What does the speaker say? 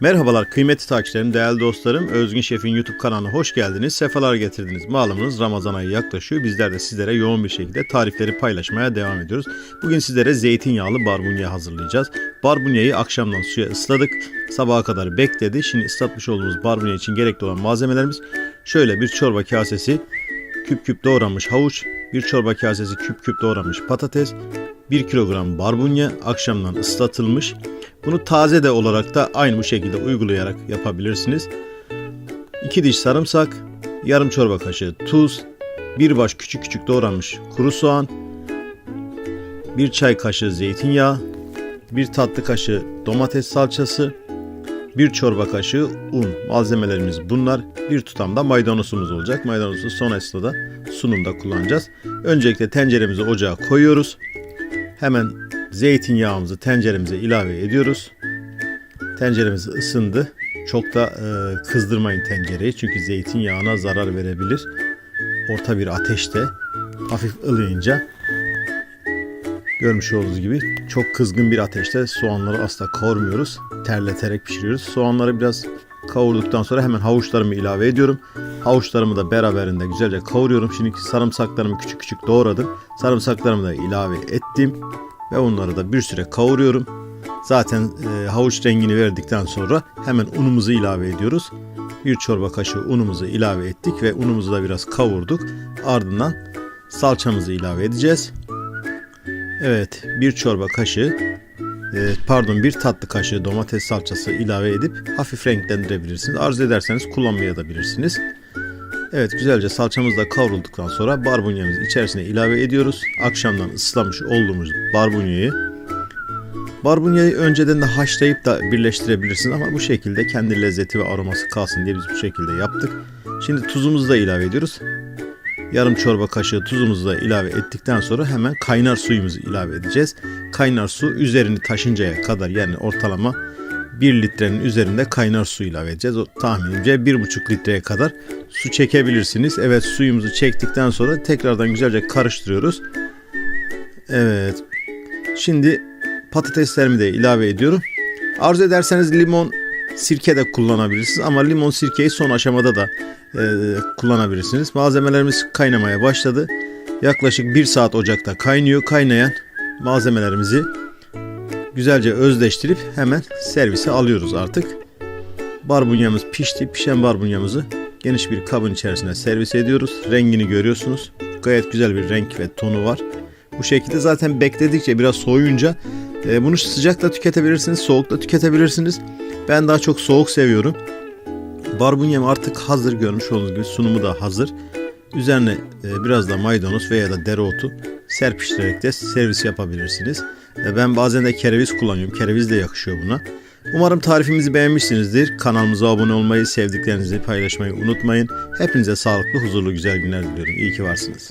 Merhabalar kıymetli takipçilerim, değerli dostlarım. Özgün Şef'in YouTube kanalına hoş geldiniz. Sefalar getirdiniz. Malumunuz Ramazan ayı yaklaşıyor. Bizler de sizlere yoğun bir şekilde tarifleri paylaşmaya devam ediyoruz. Bugün sizlere zeytinyağlı barbunya hazırlayacağız. Barbunyayı akşamdan suya ısladık. Sabaha kadar bekledi. Şimdi ıslatmış olduğumuz barbunya için gerekli olan malzemelerimiz şöyle bir çorba kasesi küp küp doğranmış havuç, bir çorba kasesi küp küp doğranmış patates, 1 kilogram barbunya akşamdan ıslatılmış. Bunu taze de olarak da aynı bu şekilde uygulayarak yapabilirsiniz. 2 diş sarımsak, yarım çorba kaşığı tuz, bir baş küçük küçük doğranmış kuru soğan, 1 çay kaşığı zeytinyağı, 1 tatlı kaşığı domates salçası, 1 çorba kaşığı un. Malzemelerimiz bunlar. Bir tutam da maydanozumuz olacak. Maydanozu son esnada sunumda kullanacağız. Öncelikle tenceremizi ocağa koyuyoruz. Hemen zeytinyağımızı tenceremize ilave ediyoruz. Tenceremiz ısındı. Çok da e, kızdırmayın tencereyi çünkü zeytinyağına zarar verebilir. Orta bir ateşte hafif ılıyınca görmüş olduğunuz gibi çok kızgın bir ateşte soğanları asla kavurmuyoruz. Terleterek pişiriyoruz. Soğanları biraz kavurduktan sonra hemen havuçlarımı ilave ediyorum. Havuçlarımı da beraberinde güzelce kavuruyorum. Şimdi sarımsaklarımı küçük küçük doğradım. Sarımsaklarımı da ilave ettim. Ve onları da bir süre kavuruyorum. Zaten e, havuç rengini verdikten sonra hemen unumuzu ilave ediyoruz. Bir çorba kaşığı unumuzu ilave ettik ve unumuzu da biraz kavurduk. Ardından salçamızı ilave edeceğiz. Evet, bir çorba kaşığı, e, pardon bir tatlı kaşığı domates salçası ilave edip hafif renklendirebilirsiniz. Arzu ederseniz kullanmaya da bilirsiniz. Evet, güzelce salçamız da kavrulduktan sonra barbunyamızı içerisine ilave ediyoruz. Akşamdan ıslamış olduğumuz barbunyayı Barbunyayı önceden de haşlayıp da birleştirebilirsiniz ama bu şekilde kendi lezzeti ve aroması kalsın diye biz bu şekilde yaptık. Şimdi tuzumuzu da ilave ediyoruz. Yarım çorba kaşığı tuzumuzu da ilave ettikten sonra hemen kaynar suyumuzu ilave edeceğiz. Kaynar su üzerini taşıncaya kadar yani ortalama 1 litrenin üzerinde kaynar su ilave edeceğiz. O tahminimce 1,5 litreye kadar su çekebilirsiniz. Evet suyumuzu çektikten sonra tekrardan güzelce karıştırıyoruz. Evet. Şimdi patateslerimi de ilave ediyorum. Arzu ederseniz limon sirke de kullanabilirsiniz ama limon sirkeyi son aşamada da e, kullanabilirsiniz. Malzemelerimiz kaynamaya başladı. Yaklaşık 1 saat ocakta kaynıyor. Kaynayan malzemelerimizi güzelce özleştirip hemen servise alıyoruz artık. Barbunyamız pişti. Pişen barbunyamızı geniş bir kabın içerisine servis ediyoruz. Rengini görüyorsunuz. Gayet güzel bir renk ve tonu var. Bu şekilde zaten bekledikçe biraz soğuyunca e, bunu sıcakta tüketebilirsiniz, soğukta tüketebilirsiniz. Ben daha çok soğuk seviyorum. Barbunyam artık hazır görmüş olduğunuz gibi sunumu da hazır. Üzerine e, biraz da maydanoz veya da dereotu serpiştirerek de servis yapabilirsiniz. E, ben bazen de kereviz kullanıyorum. Kereviz de yakışıyor buna. Umarım tarifimizi beğenmişsinizdir. Kanalımıza abone olmayı, sevdiklerinizi paylaşmayı unutmayın. Hepinize sağlıklı, huzurlu, güzel günler diliyorum. İyi ki varsınız.